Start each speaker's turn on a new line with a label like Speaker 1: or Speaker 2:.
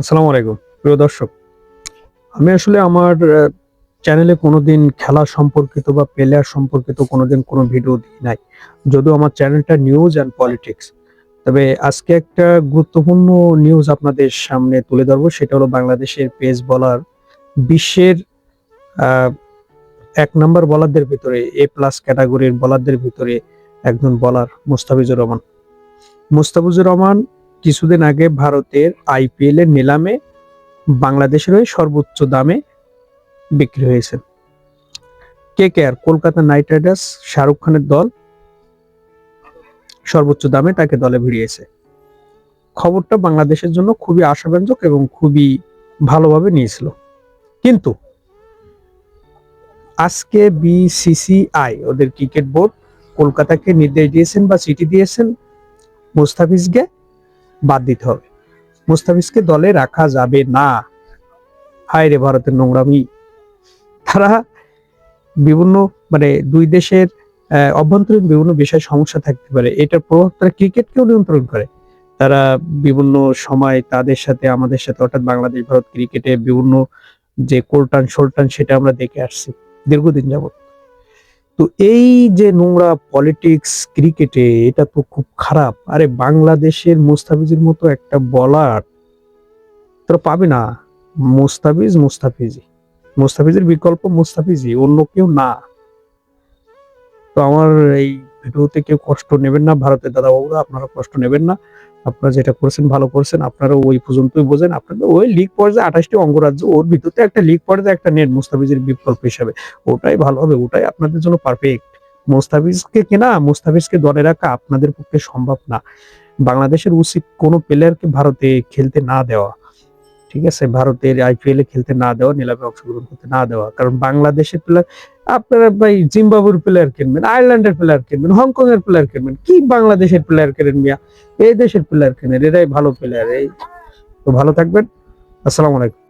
Speaker 1: আসসালামু আলাইকুম, প্রিয় দর্শক। আমি আসলে আমার চ্যানেলে কোনোদিন খেলা সম্পর্কিত বা প্লেয়ার সম্পর্কিত কোনোদিন কোনো ভিডিও দিই নাই। যদিও আমার চ্যানেলটা নিউজ অ্যান্ড পলিটিক্স তবে আজকে একটা গুরুত্বপূর্ণ নিউজ আপনাদের সামনে তুলে ধরবো, সেটা হলো বাংলাদেশের পেস বলার বিশ্বের এক নম্বর বলারদের ভিতরে এ প্লাস ক্যাটাগরির বলারদের ভিতরে একজন বলার মুস্তাফিজুর রহমান। মুস্তাফিজুর রহমান কিছুদিন আগে ভারতের আইপিএল এর নিলামে বাংলাদেশের হয়ে সর্বোচ্চ দামে বিক্রি হয়েছে। কে কে আর? কলকাতা নাইট রাইডার্স, শাহরুখ খানের দল সর্বোচ্চ দামে তাকে দলে ভিড়িয়েছে। খবরটা বাংলাদেশের জন্য খুবই আশাব্যঞ্জক এবং খুবই ভালোভাবে নিয়েছিল। কিন্তু আজকে বিসিসিআই ওদের ক্রিকেট বোর্ড, কলকাতাকে নির্দেশ দিয়েছেন বা চিঠি দিয়েছেন মুস্তাফিজকে। বাদ দিতে হবে। মুস্তাফিজকে দলে রাখা যাবে না। হায় রে ভারতের নোংরামি। তারা বিভিন্ন মানে দুই দেশের অভ্যন্তরীণ বিভিন্ন বিষয়ে সমস্যা থাকতে পারে। এটার প্রভাব তারা ক্রিকেটকেও নিয়ন্ত্রণ করে। তারা বিভিন্ন সময় তাদের সাথে, আমাদের সাথে, অর্থাৎ বাংলাদেশ, ভারত ক্রিকেটে বিভিন্ন যে কোলটান, শোলটান, সেটা আমরা দেখে আসছি দীর্ঘদিন যাবত তো এই যে নোংরা পলিটিক্স ক্রিকেটে এটা তো খুব খারাপ। আরে বাংলাদেশের মুস্তাফিজের মতো একটা বলার তোরা পাবে না। মুস্তাফিজ মুস্তাফিজি মুস্তাফিজের বিকল্প মুস্তাফিজি অন্য কেউ না। তো আমার এই ভিডিওতে কেউ কষ্ট নেবেন না, ভারতের দাদা বাবুরা আপনারা কষ্ট নেবেন না। আপনারা যেটা করছেন ভালো করছেন, আপনারা ওই পর্যন্তই বোঝেন। আপনাদের ওই লিগ পর্যায়ে আঠাশটি অঙ্গরাজ্য, ওর ভিতরতে একটা লিগ পর্যায়ে একটা নেট মুস্তাফিজের বিকল্প হিসাবে। ওটাই ভালো হবে, ওটাই আপনাদের জন্য পারফেক্ট মুস্তাফিজকে কেনা, মুস্তাফিজকে দলে রাখা আপনাদের পক্ষে সম্ভব না। বাংলাদেশের উচিত কোনো প্লেয়ারকে ভারতে খেলতে না দেওয়া। ঠিক আছে, ভারতের আইপিএল এ খেলতে না দেওয়া, নিলামে অংশগ্রহণ করতে না দেওয়া। কারণ বাংলাদেশের প্লেয়ার আপনারা ভাই জিম্বাবুর প্লেয়ার কিনবেন, আয়ারল্যান্ডের প্লেয়ার কিনবেন হংকং এর প্লেয়ার কিনবেন, কি বাংলাদেশের প্লেয়ার কেনেন মিয়া? এই দেশের প্লেয়ার কেনেন, এরাই ভালো প্লেয়ার এই। তো ভালো থাকবেন। আসসালামু আলাইকুম।